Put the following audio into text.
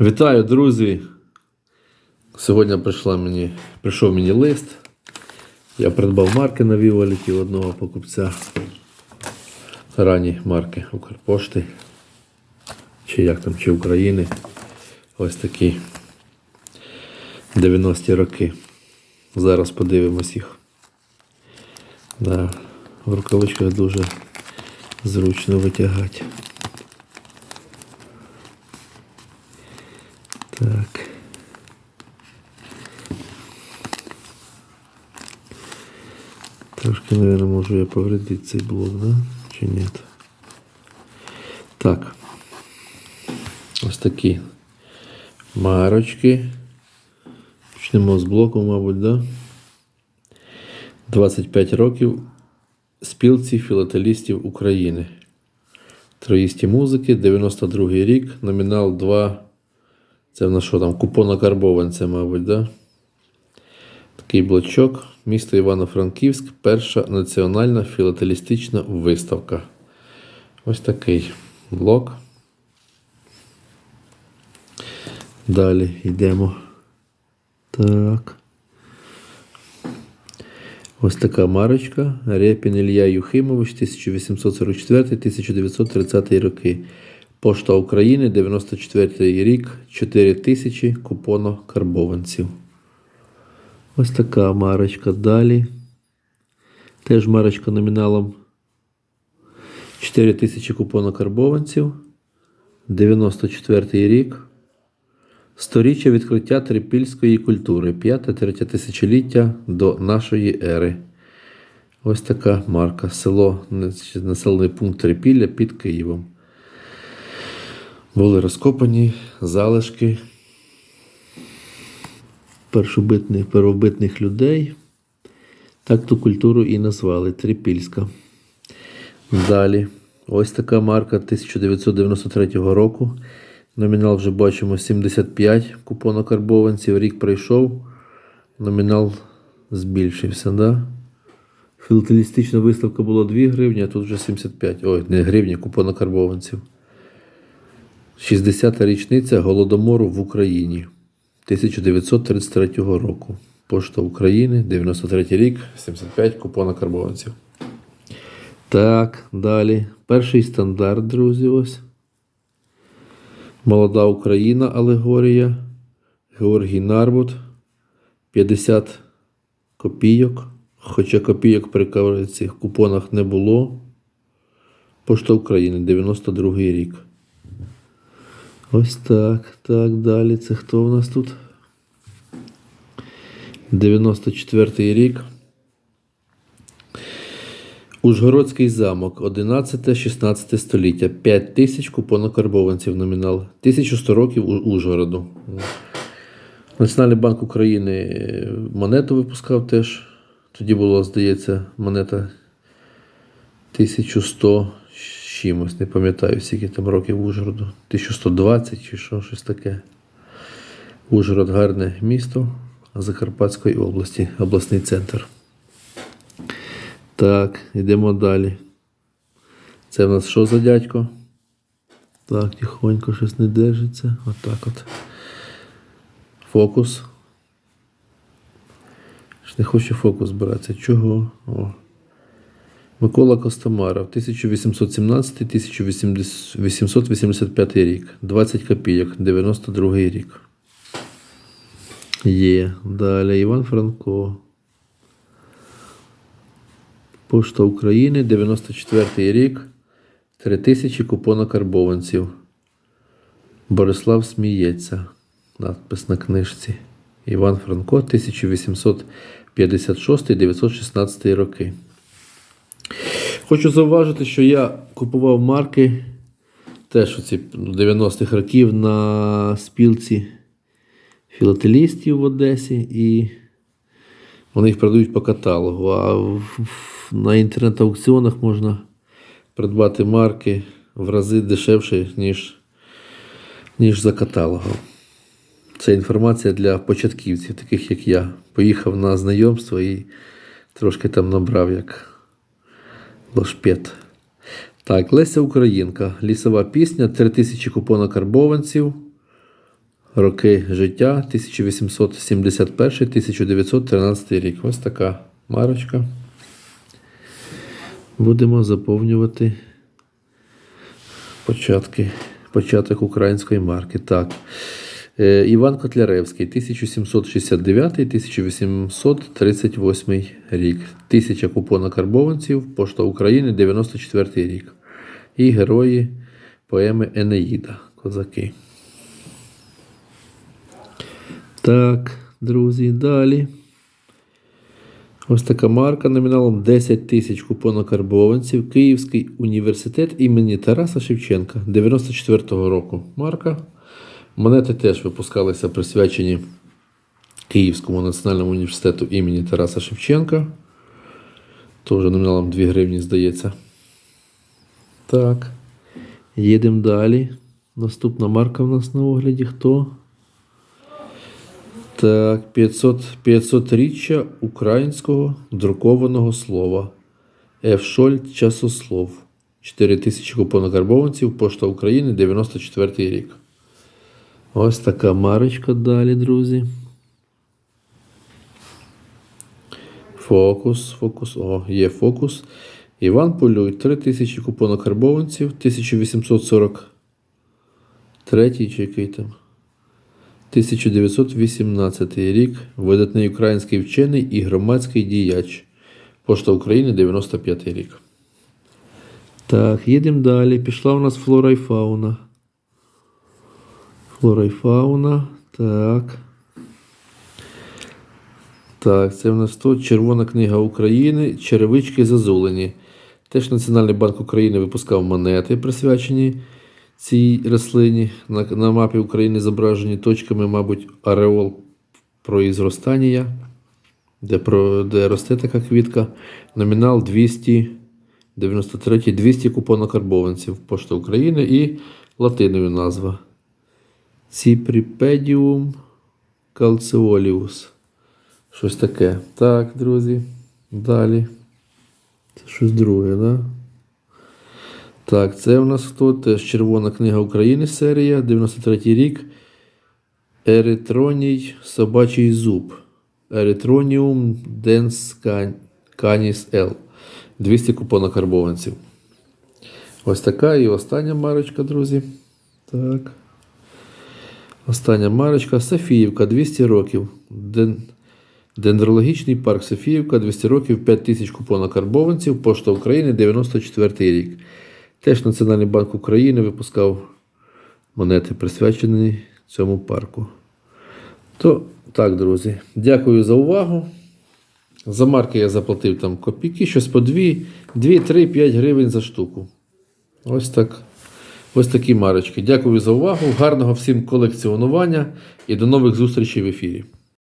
Вітаю, друзі! Сьогодні прийшла мені, прийшов мені лист. Я придбав марки на Віваліті у одного покупця. Ранні марки Укрпошти. Чи як там, чи України. Ось такі 90-ті роки. Зараз подивимось їх. Да, в рукавичках дуже зручно витягати. Так. Трошки, наверное, можу я повредити цей блок, да? Чи ні? Так. Ось такі марочки. Почнемо з блоку, мабуть, да? 25 років спілці філателістів України. Троїсті музики, 92 рік, номінал 2. Це в нас що там? Купонокарбованця, мабуть, да? Такий блочок. Місто Івано-Франківськ, перша національна філателістична виставка. Ось такий блок. Далі йдемо. Так. Ось така марочка. Рєпін Ілля Юхимович, 1844-1930 роки. Пошта України, 94 рік, 4 тисячі купонокарбованців. Ось така марочка. Далі. Теж марочка номіналом 4 тисячі купонокарбованців. 94 рік. Сторіччя відкриття трипільської культури. 5-3 тисячоліття до нашої ери. Ось така марка. Село, населений пункт Трипілля під Києвом. Були розкопані залишки першобитних, первобитних людей. Так ту культуру і назвали Трипільська. Далі. Ось така марка 1993 року. Номінал вже бачимо 75 купонокарбованців. Рік пройшов. Номінал збільшився. Да? Філателістична виставка була 2 гривні, а тут вже 75. Ой, не гривні, купонокарбованців. 60-та річниця Голодомору в Україні 1933 року. Пошта України, 93 рік, 75 купонокарбованців. Так, далі. Перший стандарт, друзі, ось. Молода Україна алегорія. Георгій Нарбут. 50 копійок. Хоча копійок при цих купонах не було. Пошта України, 92 рік. Ось так. Так, далі. Це хто у нас тут? 94 рік. Ужгородський замок, 11-16 століття. 5 тисяч купонокарбованців номінал. 1100 років Ужгороду. Національний банк України монету випускав теж. Тоді було, здається, монета 1100 з чимось. Не пам'ятаю, скільки там років Ужгороду. 1120 чи що, щось таке. Ужгород гарне місто Закарпатської області, обласний центр. Так, йдемо далі. Це в нас що за дядько? Так, тихонько щось не держиться. Отак от. Фокус. Не хоче фокус братися. Чого? О. Микола Костомаров, 1817-1885 рік. 20 копійок, 92 рік. Є. Далі Іван Франко. Пошта України, 94 рік. 3000 купонокарбованців. Борислав сміється. Надпис на книжці. Іван Франко, 1856-916 роки. Хочу зауважити, що я купував марки теж оці 90-х років на спілці філателістів в Одесі, і вони їх продають по каталогу. А на інтернет-аукціонах можна придбати марки в рази дешевше, ніж, ніж за каталогом. Це інформація для початківців, таких як я. Поїхав на знайомство і трошки там набрав як лошпет. Так, Леся Українка. Лісова пісня, 3000 купонокарбованців. роки життя 1871-1913 рік. Ось така марочка. Будемо заповнювати початки, початок української марки. Так. Е, Іван Котляревський, 1769-1838 рік. Тисяча купона карбованців, Пошта України, 94 рік. І герої поеми Енеїда. Козаки. Так, друзі, далі. Ось така марка номіналом 10 тисяч купонокарбованців. Київський університет імені Тараса Шевченка 94-го року. Марка. Монети теж випускалися присвячені Київському національному університету імені Тараса Шевченка. Теж номіналом 2 гривні, здається. Так. Їдемо далі. Наступна марка в нас на огляді. Хто? Так, 500, 500 річчя українського друкованого слова. Ф. Шольд часослов. 4 тисячі купонокарбованців, Пошта України, 94 рік. Ось така марочка далі, друзі. Фокус, фокус, о, є фокус. Іван Полюй, 3 тисячі купонокарбованців, 1843 чи який там. 1918 рік. Видатний український вчений і громадський діяч. Пошта України 95 рік. Так, їдемо далі. Пішла у нас флора і фауна. Флора і фауна. Так. Так, це в нас тут Червона книга України, черевички зазулені. Теж Національний банк України випускав монети, присвячені цій рослині. На, на мапі України зображені точками, мабуть, ареол произростання, де, про, де росте така квітка. Номінал 293, 200 купонокарбованців Пошта України і латиною назва. Ціпріпедіум калцеоліус. Щось таке. Так, друзі. Далі. Це щось друге, да? Так, це у нас хто? Теж Червона книга України серія, 93 рік. Еритроній собачий зуб. Еритроніум денс canis L. 200 купонокарбованців. Ось така і остання марочка, друзі. Так. Остання марочка. Софіївка, 200 років. Ден... Дендрологічний парк Софіївка, 200 років, 5 тисяч купонокарбованців, Пошта України, 94 рік. Теж Національний банк України випускав монети, присвячені цьому парку. То так, друзі, дякую за увагу. За марки я заплатив там копійки, щось по 2, 2 3, 5 гривень за штуку. Ось так. Ось такі марочки. Дякую за увагу. Гарного всім колекціонування і до нових зустрічей в ефірі.